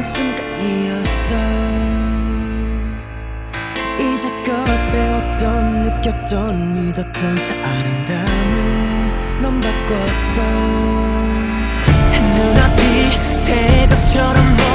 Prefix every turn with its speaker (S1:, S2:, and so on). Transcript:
S1: 한 순간이었어. 이제껏 배웠던 느꼈던 믿었던 아름다움을 넌 바꿨어. 한눈앞이 새벽처럼